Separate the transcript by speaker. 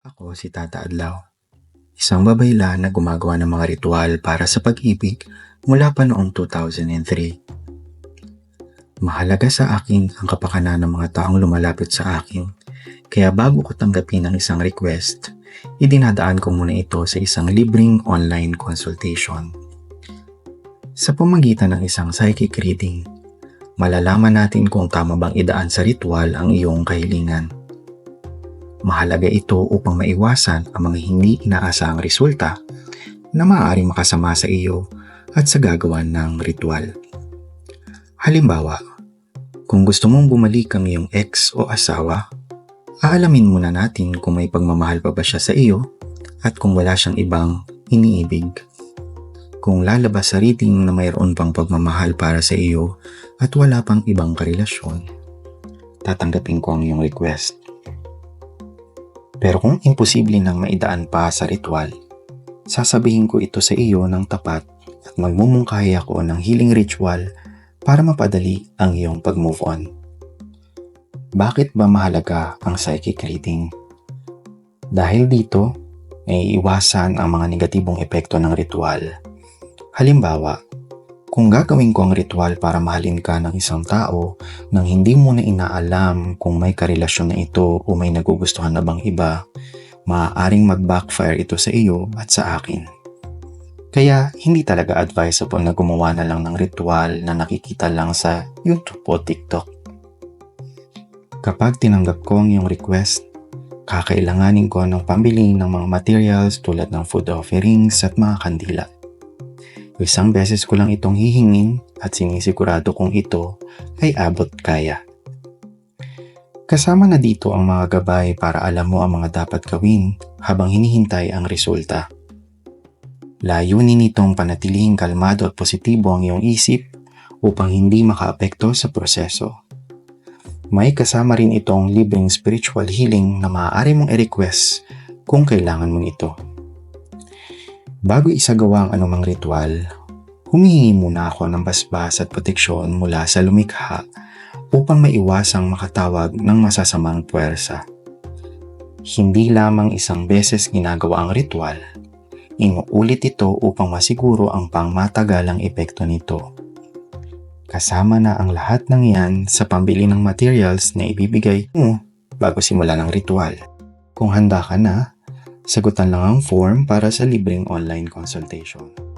Speaker 1: Ako si Tata Adlaw. Isang babayla na gumagawa ng mga ritual para sa pag-ibig mula pa noong 2003. Mahalaga sa akin ang kapakanan ng mga taong lumalapit sa akin, kaya bago ko tanggapin ang isang request, idinadaan ko muna ito sa isang libreng online consultation. Sa pamagitan ng isang psychic reading, malalaman natin kung tama bang idaan sa ritual ang iyong kahilingan. Mahalaga ito upang maiwasan ang mga hindi inaasahang resulta na maaaring makasama sa iyo at sa gagawa ng ritual. Halimbawa, kung gusto mong bumalik ang iyong ex o asawa, aalamin muna natin kung may pagmamahal pa ba siya sa iyo at kung wala siyang ibang iniibig. Kung lalabas sa reading na mayroon pang pagmamahal para sa iyo at wala pang ibang karelasyon, tatanggapin ko ang iyong request. Pero kung imposible nang maidaan pa sa ritual, sasabihin ko ito sa iyo ng tapat at magmumungkahi ako ng healing ritual para mapadali ang iyong pag-move on. Bakit ba mahalaga ang psychic reading? Dahil dito, ay iwasan ang mga negatibong epekto ng ritual. Halimbawa, kung gagawin ko ang ritual para mahalin ka ng isang tao nang hindi mo na inaalam kung may karelasyon na ito o may nagugustuhan na bang iba, maaaring mag-backfire ito sa iyo at sa akin. Kaya hindi talaga advisable na gumawa na lang ng ritual na nakikita lang sa YouTube o TikTok. Kapag tinanggap ko ang iyong request, kakailanganin ko ng pambili ng mga materials tulad ng food offerings at mga kandila. Isang beses ko lang itong hihingin at sinisigurado kong ito ay abot kaya. Kasama na dito ang mga gabay para alam mo ang mga dapat gawin habang hinihintay ang resulta. Layunin nitong panatilihing kalmado at positibo ang iyong isip upang hindi makaapekto sa proseso. May kasama rin itong libreng spiritual healing na maaari mong i-request kung kailangan mong ito. Bago isagawa ang anumang ritual, humihingi muna ako ng basbas at proteksyon mula sa lumikha upang maiwasang makatawag ng masasamang puwersa. Hindi lamang isang beses ginagawa ang ritual, inuulit ito upang masiguro ang pangmatagalang epekto nito. Kasama na ang lahat ng yan sa pambili ng materials na ibibigay mo bago simula ng ritual. Kung handa ka na, sagutan lang ang form para sa libreng online consultation.